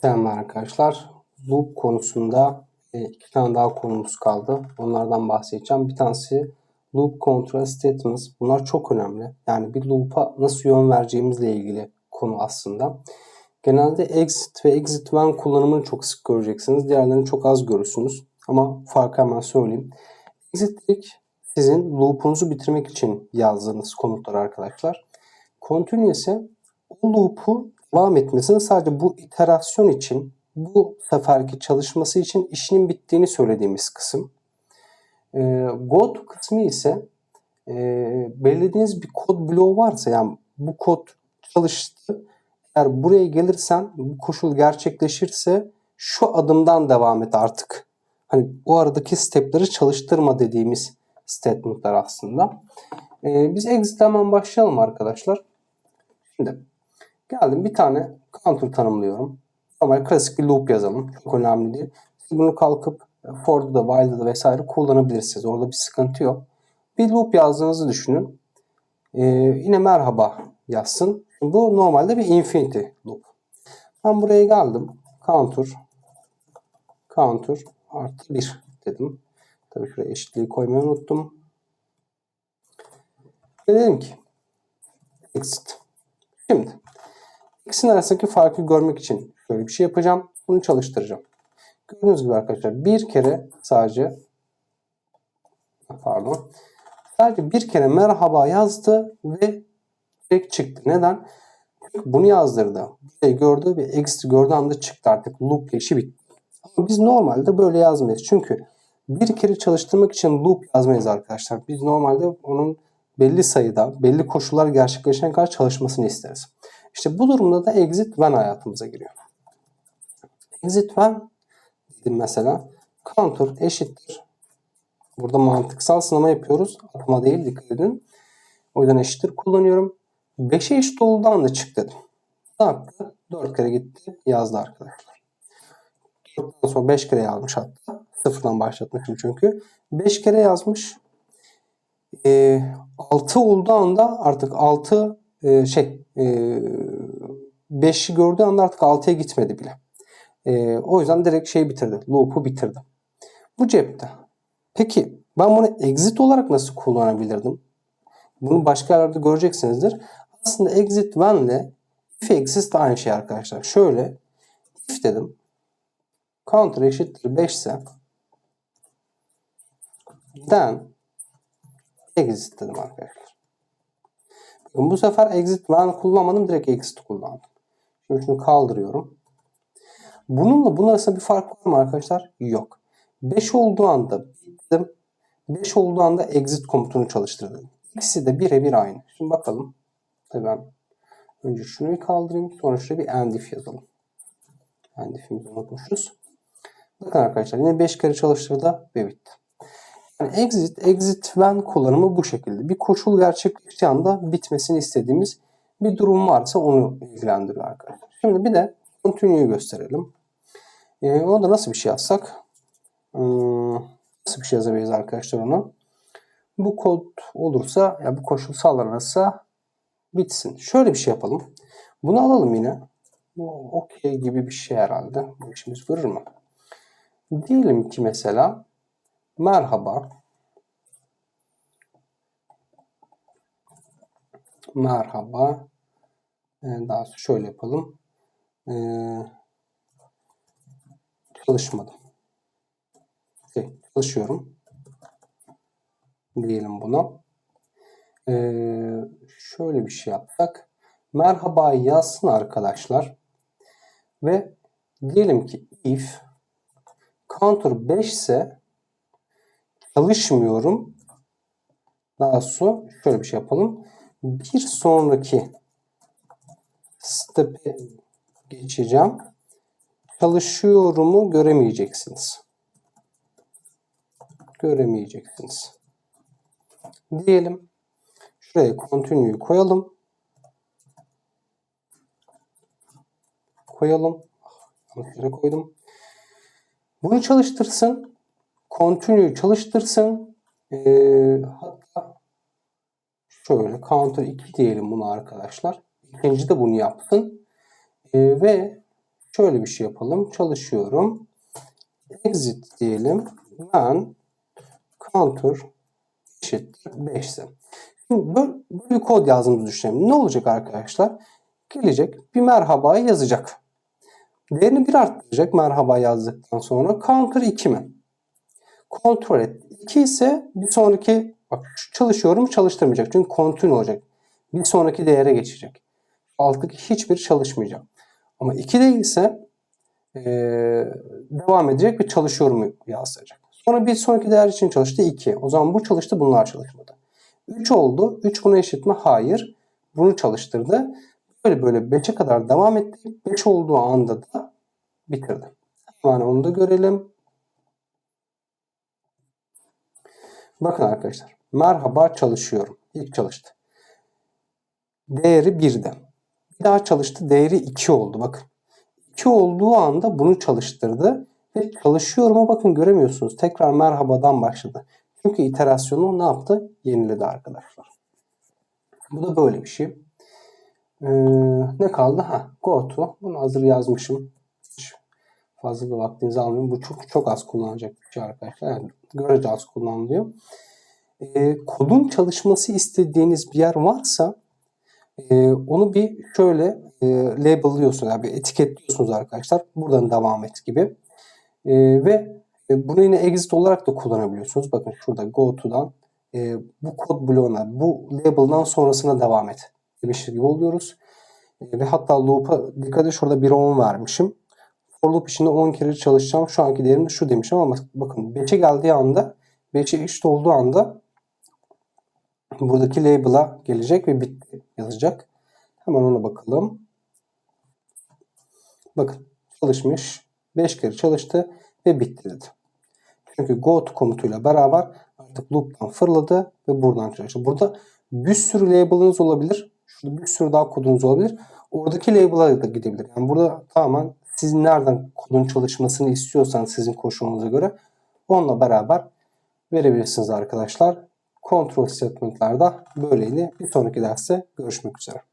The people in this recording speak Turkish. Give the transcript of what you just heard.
Selamlar arkadaşlar. Loop konusunda e, iki tane daha konumuz kaldı. Onlardan bahsedeceğim. Bir tanesi loop control statements. Bunlar çok önemli. Yani bir loop'a nasıl yön vereceğimizle ilgili konu aslında. Genelde exit ve exit when kullanımını çok sık göreceksiniz. Diğerlerini çok az görürsünüz. Ama farkı hemen söyleyeyim. Exit ilk sizin loop'unuzu bitirmek için yazdığınız komutlar arkadaşlar. Continue ise o loop'u devam etmesini sadece bu iterasyon için bu seferki çalışması için işinin bittiğini söylediğimiz kısım. E, go to kısmı ise e, belirlediğiniz bir kod bloğu varsa yani bu kod çalıştı. Eğer buraya gelirsen bu koşul gerçekleşirse şu adımdan devam et artık. Hani o aradaki stepleri çalıştırma dediğimiz statementler aslında. E, biz exit hemen başlayalım arkadaşlar. Şimdi geldim bir tane counter tanımlıyorum. Normal klasik bir loop yazalım. Çok önemli değil. Siz bunu kalkıp for'da da while'da da vesaire kullanabilirsiniz. Orada bir sıkıntı yok. Bir loop yazdığınızı düşünün. Ee, yine merhaba yazsın. Bu normalde bir infinity loop. Ben buraya geldim. Counter counter artı 1 dedim. Tabii şuraya eşitliği koymayı unuttum. Ve dedim ki exit. Şimdi ikisinin arasındaki farkı görmek için şöyle bir şey yapacağım. Bunu çalıştıracağım. Gördüğünüz gibi arkadaşlar bir kere sadece pardon sadece bir kere merhaba yazdı ve direkt çıktı. Neden? Çünkü bunu yazdırdı. Burayı gördü ve exit gördüğü anda çıktı artık. Loop işi bitti. Ama biz normalde böyle yazmayız. Çünkü bir kere çalıştırmak için loop yazmayız arkadaşlar. Biz normalde onun belli sayıda, belli koşullar gerçekleşene kadar çalışmasını isteriz. İşte bu durumda da exit when hayatımıza giriyor. Exit when dedim mesela counter eşittir. Burada mantıksal sınama yapıyoruz. Atama değil dikkat edin. O yüzden eşittir kullanıyorum. 5'e eşit olduğu anda çık dedim. Ne yaptı? 4 kere gitti yazdı arkadaşlar. 4'ten sonra 5 kere yazmış hatta. Sıfırdan başlatmışım çünkü. 5 kere yazmış. E, 6 olduğu anda artık 6 e, şey e, 5'i gördüğü anda artık 6'ya gitmedi bile. E, o yüzden direkt şey bitirdi. Loop'u bitirdi. Bu cepte. Peki ben bunu exit olarak nasıl kullanabilirdim? Bunu başka yerlerde göreceksinizdir. Aslında exit when ile if exist aynı şey arkadaşlar. Şöyle if dedim. Counter eşittir 5 ise then exit dedim arkadaşlar. Bu sefer exit when kullanmadım. Direkt exit kullandım. Şimdi şunu kaldırıyorum. Bununla bunun arasında bir fark var mı arkadaşlar? Yok. 5 olduğu anda bittim. 5 olduğu anda exit komutunu çalıştırdım. İkisi de birebir aynı. Şimdi bakalım. Tabii ben önce şunu bir kaldırayım. Sonra şuraya bir end if yazalım. End if'imizi unutmuşuz. Bakın arkadaşlar yine 5 kere çalıştırdı ve bitti. Yani exit, exit when kullanımı bu şekilde. Bir koşul gerçekleştiği anda bitmesini istediğimiz bir durum varsa onu ilgilendiriyor arkadaşlar. Şimdi bir de continue'yu gösterelim. Ee, ona da nasıl bir şey yazsak? Hmm, nasıl bir şey yazabiliriz arkadaşlar onu? Bu kod olursa, ya bu koşul sağlanırsa bitsin. Şöyle bir şey yapalım. Bunu alalım yine. Bu okey gibi bir şey herhalde. Bu işimiz görür mü? Diyelim ki mesela merhaba. Merhaba. Ee, daha sonra şöyle yapalım. Ee, çalışmadım. Okay, çalışıyorum diyelim buna. Ee, şöyle bir şey yapsak. Merhaba yazsın arkadaşlar. Ve diyelim ki if counter 5 ise çalışmıyorum. Daha sonra şöyle bir şey yapalım. Bir sonraki step'e geçeceğim. Çalışıyorumu göremeyeceksiniz. Göremeyeceksiniz. Diyelim. Şuraya continue'yu koyalım. Koyalım. Yanlış yere koydum. Bunu çalıştırsın. Continue çalıştırsın. Ee, hatta şöyle counter 2 diyelim bunu arkadaşlar. İkinci de bunu yapsın. Ee, ve şöyle bir şey yapalım. Çalışıyorum. Exit diyelim. When counter eşittir 5 ise. Şimdi böyle, böyle bir kod yazdığımızı düşünelim. Ne olacak arkadaşlar? Gelecek bir merhaba yazacak. Değerini bir arttıracak merhaba yazdıktan sonra. Counter 2 mi? Kontrol et. 2 ise bir sonraki bak çalışıyorum çalıştırmayacak. Çünkü continue olacak. Bir sonraki değere geçecek. Alttaki hiçbir çalışmayacak. Ama 2 değilse eee devam edecek ve çalışıyorum yazdıracak. Sonra bir sonraki değer için çalıştı 2. O zaman bu çalıştı bunlar çalışmadı. 3 oldu. 3 buna eşit mi? Hayır. Bunu çalıştırdı. Böyle böyle 5'e kadar devam etti. 5 olduğu anda da bitirdi. Hemen onu da görelim. Bakın arkadaşlar. Merhaba çalışıyorum. İlk çalıştı. Değeri 1'de. Bir daha çalıştı. Değeri 2 oldu. Bakın. 2 olduğu anda bunu çalıştırdı. Ve çalışıyorum'a bakın göremiyorsunuz. Tekrar merhabadan başladı. Çünkü iterasyonu ne yaptı? Yeniledi arkadaşlar. Bu da böyle bir şey. Ee, ne kaldı? Ha, go to. Bunu hazır yazmışım. Fazla da vaktinizi almayayım. Bu çok çok az kullanacak bir şey arkadaşlar. Yani görece az kullanılıyor. Ee, kodun çalışması istediğiniz bir yer varsa e, onu bir şöyle e, label'lıyorsunuz. Yani bir etiketliyorsunuz arkadaşlar. Buradan devam et gibi. E, ve e, bunu yine exit olarak da kullanabiliyorsunuz. Bakın şurada go to'dan e, bu kod bloğuna, bu label'dan sonrasına devam et demiş gibi oluyoruz. E, ve hatta loop'a dikkat edin şurada 1'e 10 vermişim. For loop içinde 10 kere çalışacağım. Şu anki değerim de şu demişim ama bakın 5'e geldiği anda 5'e eşit olduğu anda buradaki label'a gelecek ve bitti yazacak. Hemen ona bakalım. Bakın çalışmış. 5 kere çalıştı ve bitti dedi. Çünkü go to komutuyla beraber artık loop'tan fırladı ve buradan çalıştı. Burada bir sürü label'ınız olabilir. Şurada bir sürü daha kodunuz olabilir. Oradaki label'a da gidebilir. Yani burada tamamen siz nereden kodun çalışmasını istiyorsanız sizin koşulunuza göre onunla beraber verebilirsiniz arkadaşlar. Kontrol statement'larda böyleydi. Bir sonraki derste görüşmek üzere.